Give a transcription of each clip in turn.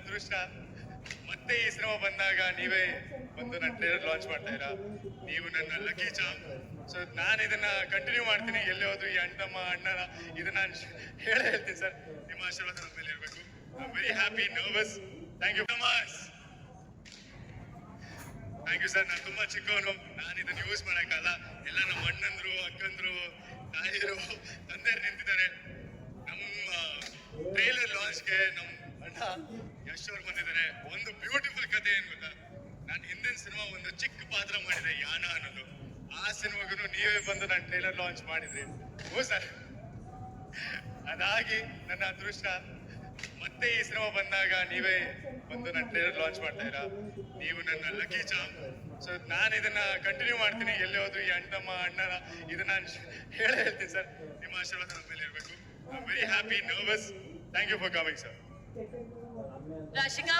ಅದೃಷ್ಟ. ಮತ್ತೆ ಈ ಸಿನಿಮಾ ಬಂದಾಗ ನೀವೇ ಒಂದು ನನ್ನ ಟ್ರೇಲರ್ ಲಾಂಚ್ ಮಾಡ್ತಾ ಇರಾ ನೀವು ನನ್ನ ಲಕ್ಕಿ ಚಾಮ್ ಸೊ ನಾನು ಇದನ್ನ ಕಂಟಿನ್ಯೂ ಮಾಡ್ತೀನಿ. ಎಲ್ಲಿ ಹೋದ್ರು ಈ ಅಣ್ಣಮ್ಮ, ಅಣ್ಣನ ಇದನ್ನ ನಾನು ಹೇಳೇ ಹೇಳ್ತೀನಿ ಸರ್. ನಿಮ್ಮ ಆಶೀರ್ವಾದ ನಮ್ಮ ಮೇಲೆ ಇರಬೇಕು. I very happy nervous thank you much thank you sir ನಾನು ತುಂಬಾ ಚಿಕ್ಕವನು. ನಾನು ಇದನ್ನ ಯೂಸ್ ಮಾಡೋಕ್ಕಲ್ಲ ಎಲ್ಲ ನಮ್ಮ ಅಣ್ಣಂದ್ರು, ಅಕ್ಕಂದ್ರು, ತಾಯಿಯರು, ತಂದೆಯರು ನಿಂತಿದ್ದಾರೆ. ನಮ್ಮ ಟ್ರೈಲರ್ ಲಾಂಚ್ಗೆ ನಮ್ಮ ಅಣ್ಣ ಯಶ್ ಅವ್ರು ಬಂದಿದ್ದಾರೆ. ಒಂದು ಬ್ಯೂಟಿಫುಲ್ ಕಥೆ ಏನ್ ಗೊತ್ತಾ? ನಾನು ಹಿಂದಿನ ಸಿನಿಮಾ ಒಂದು ಚಿಕ್ಕ ಪಾತ್ರ ಮಾಡಿದೆ ಯಾನ ಅನ್ನೋದು. ಆ ಸಿನಿಮಾಗೂ ನೀವೇ ಬಂದು ನಾನು ಟ್ರೈಲರ್ ಲಾಂಚ್ ಮಾಡಿದ್ರಿ. ಓ ಸರ್. ಅದಾಗಿ ನನ್ನ ಅದೃಷ್ಟ, ಮತ್ತೆ ಈ ಸಿನಿಮಾ ಬಂದಾಗ ನೀವೇ ಬಂದು ನನ್ನ ಟ್ರೈಲರ್ ಲಾಂಚ್ ಮಾಡ್ತಾ ಇರ. ನೀವು ನನ್ನ ಲಕ್ಕಿ ಚಾಮ್ ಸೊ ನಾನು ಇದನ್ನ ಕಂಟಿನ್ಯೂ ಮಾಡ್ತೀನಿ. ಎಲ್ಲಿ ಹೋದ್ರು ಈ ಅಣ್ಣಮ್ಮ ಅಣ್ಣನ ಇದು ನಾನು ಹೇಳೇ ಹೇಳ್ತೀನಿ ಸರ್. ನಿಮ್ಮ ಆಶೀರ್ವಾದ ನಮ್ಮ ಮೇಲೆ ಇರಬೇಕು I very happy nervous thank you for coming sir Rashika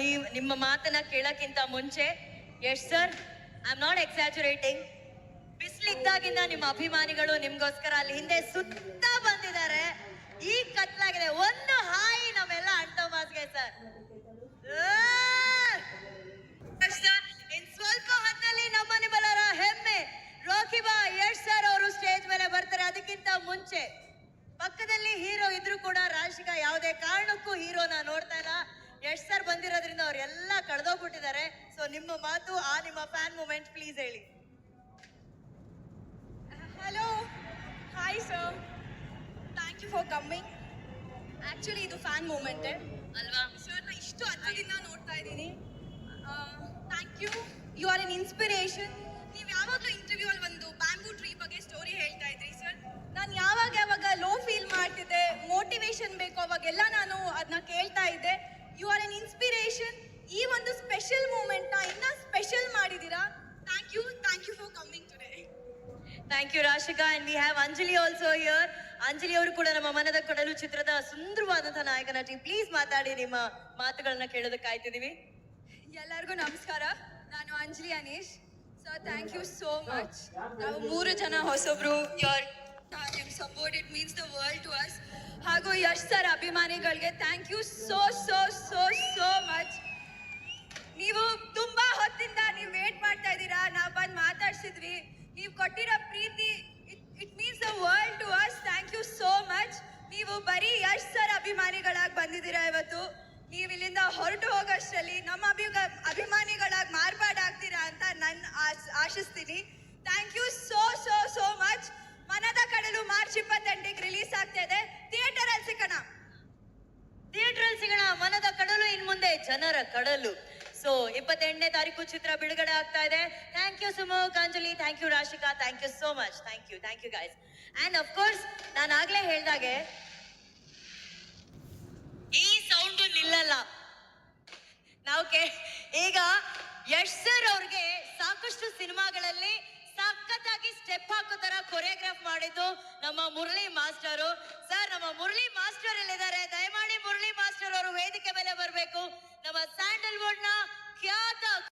ನೀವ್ ನಿಮ್ಮ ಮಾತನ್ನ ಕೇಳಕ್ಕಿಂತ ಮುಂಚೆ Yash sir I am not exaggerating ಬಿಸಿಲಿದ್ದಾಗಿಂದ ನಿಮ್ಮ ಅಭಿಮಾನಿಗಳು ನಿಮ್ಗೋಸ್ಕರ ಅಲ್ಲಿ ಹಿಂದೆ ಸುತ್ತ ಬಂದಿದ್ದಾರೆ. ಈ ಕತ್ಲಾಗಿದೆ. ಒಂದು ಹಾಯಿ ಯಾವುದೇ ಕಾರಣಕ್ಕೂ ಹೀರೋನ ನೋಡ್ತಾ ಇಲ್ಲ. ಯಶ್ ಸರ್ ಬಂದಿರೋದ್ರಿಂದ ಅವರೆಲ್ಲ ಕಳೆದೋಗ್ಬಿಟ್ಟಿದ್ದಾರೆ. ಸೊ ನಿಮ್ಮ ಮಾತು ಆ ನಿಮ್ಮ ಫ್ಯಾನ್ ಮೂಮೆಂಟ್ ಪ್ಲೀಸ್ ಹೇಳಿ. Hello hi sir thank you for coming actually ಇದು ಫ್ಯಾನ್ ಮೂಮೆಂಟ್ ಅಲ್ವಾ? ಸರ್ ನಾ ಇಷ್ಟು ಅದರಿಂದ ನೋಡ್ತಾ ಇದ್ದೀನಿ. Thank you you are in inspiration ನೀವು ಯಾವಾಗಲೂ ಇಂಟರ್ವ್ಯೂ ಅಲ್ಲಿ ಒಂದು ಬ್ಯಾಂಬೂ ಟ್ರೀ ಬಗ್ಗೆ ಸ್ಟೋರಿ ಹೇಳ್ತಾ ಇದ್ರಿ ಸರ್ ನಾನು ಯಾವಾಗ ಯಾವಾಗ ಲೋ ಫೀಲ್ ಮಾಡ್ತಿದ್ದೆ ಮೋಟಿವೇಶನ್ ಬೇಕು ಅವಾಗೆಲ್ಲ ನಾನು ಅದನ್ನ ಕೇಳ್ತಾ ಇದ್ದೆ ಯು ಆರ್ ಎನ್ ಇನ್ಸ್ಪಿರೇಷನ್ ಈ ಒಂದು ಸ್ಪೆಷಲ್ ಮೂಮೆಂಟ್ನ ಇನ್ನೂ ಸ್ಪೆಷಲ್ ಮಾಡಿದ್ದೀರಾ thank you thank you for coming today thank you Rashika and we have Anjali also here Anjali ಅವರು ಕೂಡ ನಮ್ಮ ಮನದ ಕೊಡಲು ಚಿತ್ರದ ಸುಂದರವಾದಂತಹ ನಾಯಕ ನಟಿ ಪ್ಲೀಸ್ ಮಾತಾಡಿ ನಿಮ್ಮ ಮಾತುಗಳನ್ನ ಕೇಳೋದಕ್ಕೆ ಕಾಯ್ತಿದೀವಿ ಎಲ್ಲರಿಗೂ ನಮಸ್ಕಾರ. ನಾನು Anjali Aneesh. Sir thank you so much ನಾವು ಮೂರು ಜನ ಹೊಸಬ್ರು your support it means the world to us ಹಾಗೂ ಯಶ್ ಸರ್ ಅಭಿಮಾನಿಗಳಿಗೆ thank you so so so so much ನೀವು ಜನರ ಕಡಲು. ಸೊ ಇಪ್ಪತ್ತೆಂಟನೇ ತಾರೀಕು ಚಿತ್ರ ಬಿಡುಗಡೆ ಆಗ್ತಾ ಇದೆ. ಥ್ಯಾಂಕ್ ಯು ಸುಮೋ ಕಾಂಜಲಿ thank you Rashika thank you so much thank you thank you guys and of course ನಾನು ಆಗ್ಲೇ ಹೇಳ್ದಾಗೆ, ಈ ಸೌಂಡ್ ನಿಲ್ಲಲ್ಲ. ನಾವು ಕೇ, ಈಗ ಯಶ್ ಸರ್ ಅವ್ರಿಗೆ ಸಾಕಷ್ಟು ಸಿನಿಮಾಗಳಲ್ಲಿ ಸಖತ್ತಾಗಿ ಸ್ಟೆಪ್ ಹಾಕೋ ತರ ಕೊರಿಯೋಗ್ರಾಫ್ ಮಾಡಿದ್ದು ನಮ್ಮ ಮುರಳಿ ಮಾಸ್ಟರು